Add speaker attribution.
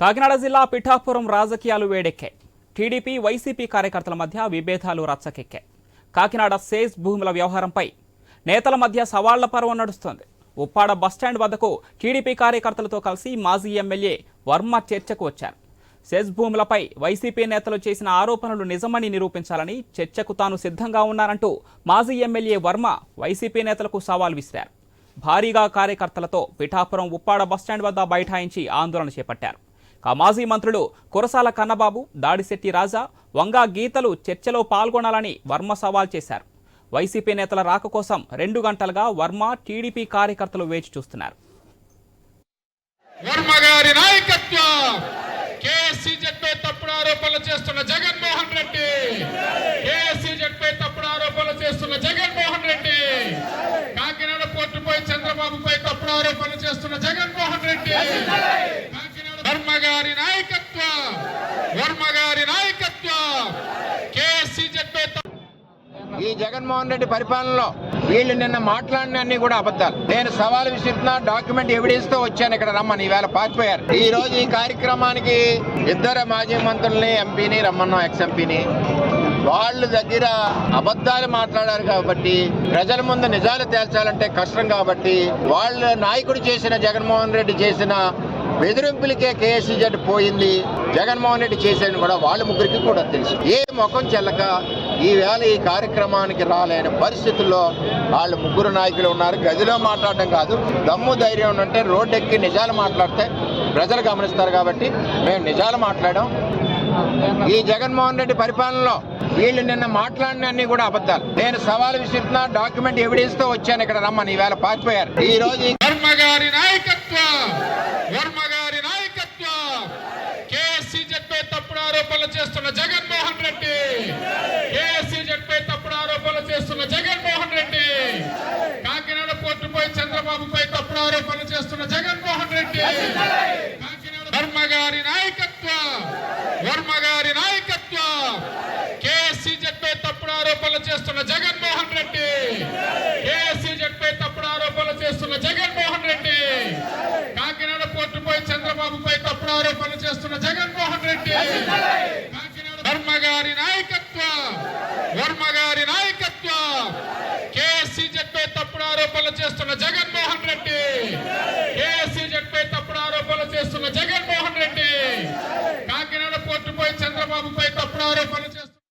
Speaker 1: కాకినాడ జిల్లా పిఠాపురం రాజకీయాలు వేడెక్కాయి. TDP YCP కార్యకర్తల మధ్య విభేదాలు రచ్చకెక్కాయి. కాకినాడ సేజ్ భూముల వ్యవహారంపై నేతల మధ్య సవాళ్ళ పర్వం నడుస్తోంది. ఉప్పాడ బస్టాండ్ వద్దకు టీడీపీ కార్యకర్తలతో కలిసి మాజీ ఎమ్మెల్యే వర్మ చర్చకు వచ్చారు. సెజ్ భూములపై వైసీపీ నేతలు చేసిన ఆరోపణలు నిజమని నిరూపించాలని చర్చకు తాను సిద్ధంగా ఉన్నానంటూ మాజీ ఎమ్మెల్యే వర్మ వైసీపీ నేతలకు సవాల్ విసిరారు. భారీగా కార్యకర్తలతో పిఠాపురం ఉప్పాడ బస్టాండ్ వద్ద బైఠాయించి ఆందోళన చేపట్టారు. మాజీ మంత్రులు కురసాల కన్నబాబు దాడిశెట్టి రాజా వంగా గీతలు చర్చలో పాల్గొనాలని వర్మ సవాల్ చేశారు. వైసీపీ నేతల రాక కోసం రెండు గంటలుగా వర్మ టీడీపీ కార్యకర్తలు వేచి చూస్తున్నారు.
Speaker 2: వర్మ గారి నాయకత్వం! తప్పుడు ఆరోపణలు చేస్తున్న జగన్మోహన్ రెడ్డి! తప్పుడు ఆరోపణలు చేస్తున్న జగన్మోహన్ రెడ్డి! కాకినాడ పోర్టుపై చంద్రబాబుపై తప్పుడు ఆరోపణలు చేస్తున్న జగన్మోహన్ రెడ్డి! గారి నాయకత్వం వర్మ గారి నాయకత్వం
Speaker 3: ఈ జగన్మోహన్ రెడ్డి పరిపాలనలో వీళ్ళు నిన్న మాట్లాడినన్ని కూడా అబద్ధాలు. నేను సవాల్ విసిరుతున్నా డాక్యుమెంట్ ఎవిడెన్స్తో వచ్చాను ఇక్కడ రమ్మని ఈవేళ పారిపోయారు. ఈ రోజు ఈ కార్యక్రమానికి ఇద్దరు మాజీ మంత్రుల్ని ఎంపీని రమ్మన్నాం ఎక్స్ ఎంపీని వాళ్ళ దగ్గర అబద్ధాలు మాట్లాడారు కాబట్టి ప్రజల ముందు నిజాలు తేల్చాలంటే కష్టం కాబట్టి వాళ్ళ నాయకుడు చేసిన జగన్మోహన్ రెడ్డి చేసిన బెదిరింపులకే కేసీజెడ్ పోయింది. జగన్మోహన్ రెడ్డి చేశాడని కూడా వాళ్ళ ముగ్గురికి కూడా తెలుసు. ఏ ముఖం చెల్లక ఈవేళ ఈ కార్యక్రమానికి రాలేని పరిస్థితుల్లో వాళ్ళు ముగ్గురు నాయకులు ఉన్నారు. గదిలో మాట్లాడడం కాదు దమ్ము ధైర్యం ఉంటే రోడ్డు ఎక్కి నిజాలు మాట్లాడితే ప్రజలు గమనిస్తారు కాబట్టి మేము నిజాలు మాట్లాడాం. ఈ జగన్మోహన్ రెడ్డి పరిపాలనలో వీళ్ళు నిన్న మాట్లాడినన్ని కూడా అబద్ధాలు. నేను సవాల్ విసిరుతున్నా డాక్యుమెంట్ ఎవిడెన్స్తో వచ్చాను ఇక్కడ రమ్మని. ఈవేళ పారిపోయారు. ఈ రోజు ఈ
Speaker 2: గారి నాయకత్వం వర్మ గారి నాయకత్వం కేసీజెడ్ పై తప్పుడు ఆరోపణలు చేస్తున్న జగన్మోహన్ రెడ్డి. కేసీజెడ్ పై తప్పుడు ఆరోపణలు చేస్తున్న జగన్మోహన్ రెడ్డి. కాకినాడ పోర్టుపై చంద్రబాబుపై తప్పుడు ఆరోపణలు చేస్తున్న జగన్మోహన్ రెడ్డి. కాకినాడ వర్మ గారి నాయకత్వం. వర్మ గారి నాయకత్వం. కేసీజెడ్ పై తప్పుడు ఆరోపణలు చేస్తున్న జగన్మోహన్ రెడ్డి. కేసీజెడ్ పై తప్పుడు ఆరోపణలు చేస్తున్న జగన్మోహన్ రెడ్డి. కాకినాడ పోర్టుపై చంద్రబాబుపై తప్పుడు ఆరోపణలు చేస్తున్న జగన్మోహన్ నాయకత్వం. వర్మ గారి నాయకత్వం. కేఎస్సీ జడ్పై తప్పుడు ఆరోపణలు చేస్తున్న జగన్మోహన్ రెడ్డి. కేఎస్సీ జడ్పై తప్పుడు ఆరోపణలు చేస్తున్న జగన్మోహన్ రెడ్డి. కాకినాడ పోర్టుపై చంద్రబాబుపై తప్పుడు ఆరోపణలు